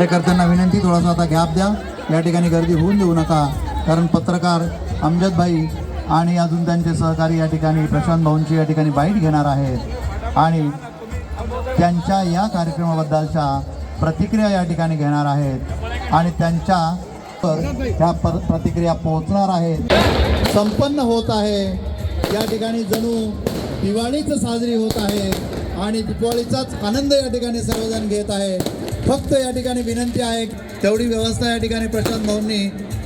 कार्यकर्त्यांना विनंती थोडासा आता गॅप द्या. या ठिकाणी गर्दी होऊन देऊ नका. कारण पत्रकार अमजदभाई आणि अजून त्यांचे सहकारी या ठिकाणी प्रशांत भाऊंची या ठिकाणी बाईट घेणार आहेत. आणि त्यांच्या या कार्यक्रमाबद्दलच्या प्रतिक्रिया या ठिकाणी घेणार आहेत. आणि त्यांच्या वर ह्या प प्रतिक्रिया पोहोचणार आहेत. संपन्न होत आहे. या ठिकाणी जणू दिवाळीच साजरी होत आहे. आणि दिवाळीचाच आनंद या ठिकाणी सर्वजण घेत आहे फक्त या ठिकाणी विनंती आहे तेवढी व्यवस्था या ठिकाणी प्रशांत भाऊंनी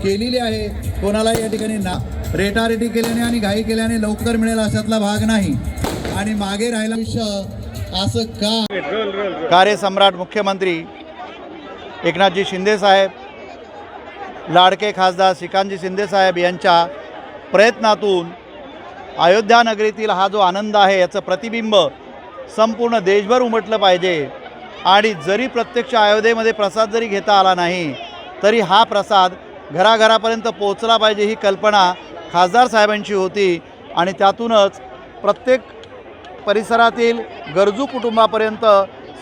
केलेली आहे. कोणाला या ठिकाणी ना रेटारेटी केल्याने आणि घाई केल्याने लवकर मिळेल अशातला भाग नाही. आणि मागे राहिला विषय असं का? कार्यसम्राट मुख्यमंत्री एकनाथजी शिंदे साहेब लाडके खासदार श्रीकांतजी शिंदे साहेब यांच्या प्रयत्नातून अयोध्या नगरीतील हा जो आनंद आहे याचं प्रतिबिंब संपूर्ण देशभर उमटलं पाहिजे. आणि जरी प्रत्यक्ष अयोध्येमध्ये प्रसाद जरी घेता आला नाही तरी हा प्रसाद घराघरापर्यंत पोचला पाहिजे ही कल्पना खासदार साहेबांची होती. आणि त्यातूनच प्रत्येक परिसरातील गरजू कुटुंबापर्यंत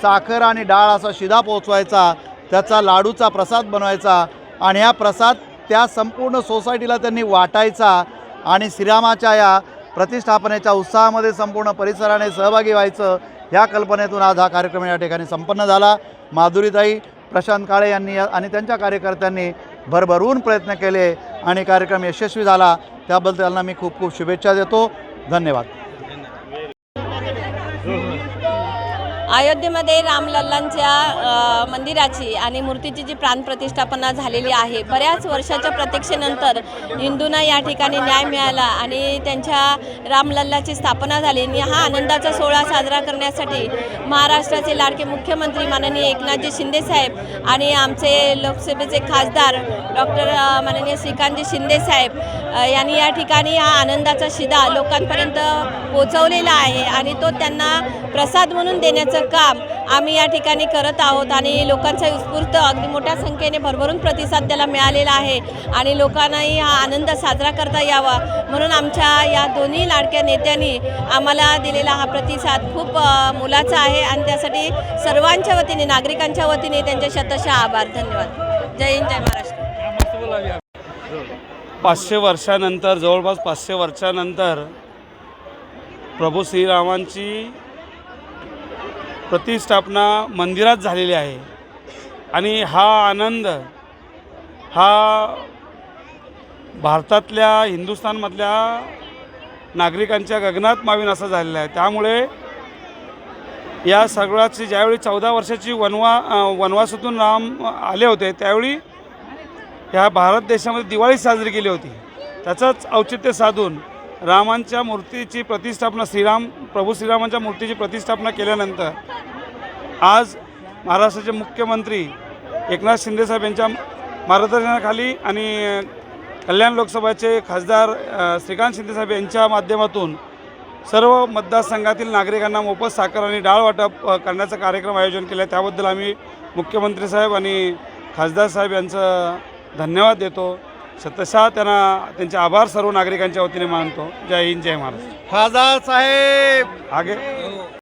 साखर आणि डाळ असा शिधा पोचवायचा त्याचा लाडूचा प्रसाद बनवायचा आणि हा प्रसाद त्या संपूर्ण सोसायटीला त्यांनी वाटायचा आणि श्रीरामाच्या या प्रतिष्ठापनेच्या उत्साहामध्ये संपूर्ण परिसराने सहभागी व्हायचं ह्या कल्पनेतून आज हा कार्यक्रम या ठिकाणी संपन्न झाला. माधुरीताई प्रशांत काळे यांनी आणि त्यांच्या कार्यकर्त्यांनी भरभरून प्रयत्न केले आणि कार्यक्रम यशस्वी झाला. त्याबद्दल त्यांना मी खूप खूप शुभेच्छा देतो. धन्यवाद. अयोध्येमध्ये रामलल्लांच्या मंदिराची आणि मूर्तीची जी प्राणप्रतिष्ठापना झालेली आहे बऱ्याच वर्षाच्या प्रतीक्षेनंतर हिंदूंना या ठिकाणी न्याय मिळाला आणि त्यांच्या रामलल्लाची स्थापना झाली. आणि हा आनंदाचा सोहळा साजरा करण्यासाठी महाराष्ट्राचे लाडके मुख्यमंत्री माननीय एकनाथजी शिंदेसाहेब आणि आमचे लोकसभेचे खासदार डॉक्टर माननीय श्रीकांतजी शिंदेसाहेब यांनी या ठिकाणी हा आनंदाचा शिदा लोकांपर्यंत पोचवलेला आहे आणि तो त्यांना प्रसाद म्हणून देण्याचं काम आम्ही या ठिकाणी करत आहोत आणि लोकांचा उत्स्फूर्त अगदी मोठ्या संख्येने भरभरून प्रतिसाद त्याला मिळालेला आहे आणि लोकांनाही हा आनंद साजरा करता यावा म्हणून आमच्या या दोन्ही लाडक्या नेत्यांनी आम्हाला दिलेला हा प्रतिसाद खूप मोलाचा आहे आणि त्यासाठी सर्वांच्या वतीने नागरिकांच्या वतीने त्यांचे शतशः आभार. धन्यवाद. जय हिंद जय महाराष्ट्र. पाचशे वर्षानंतर जवळपास पाचशे वर्षानंतर प्रभू श्रीरामांची प्रतिष्ठापना मंदिरात झालेली आहे. आणि हा आनंद हा भारतातल्या हिंदुस्थानमधल्या नागरिकांच्या गगनात मावीन असा झालेला आहे. त्यामुळे या सगळ्याची ज्यावेळी चौदा वर्षाची वनवा वनवासातून राम आले होते त्यावेळी ह्या भारत देशामध्ये दिवाळी साजरी केली होती. त्याचंच औचित्य साधून रामांच्या मूर्तीची प्रतिष्ठापना श्रीराम प्रभू श्रीरामांच्या मूर्तीची प्रतिष्ठापना केल्यानंतर आज महाराष्ट्राचे मुख्यमंत्री एकनाथ शिंदेसाहेब यांच्या मार्गदर्शनाखाली आणि कल्याण लोकसभेचे खासदार श्रीकांत शिंदेसाहेब यांच्या माध्यमातून सर्व मतदारसंघातील नागरिकांना मोफत साखर आणि डाळ वाटप करण्याचा कार्यक्रम आयोजन केला. त्याबद्दल आम्ही मुख्यमंत्री साहेब आणि खासदार साहेब यांचं धन्यवाद देतो. शतशः त्यांना त्यांचे आभार सर्व नागरिकांच्या वतीने मानतो. जय हिंद जय महाराष्ट्र. खासदार साहेब! आगे.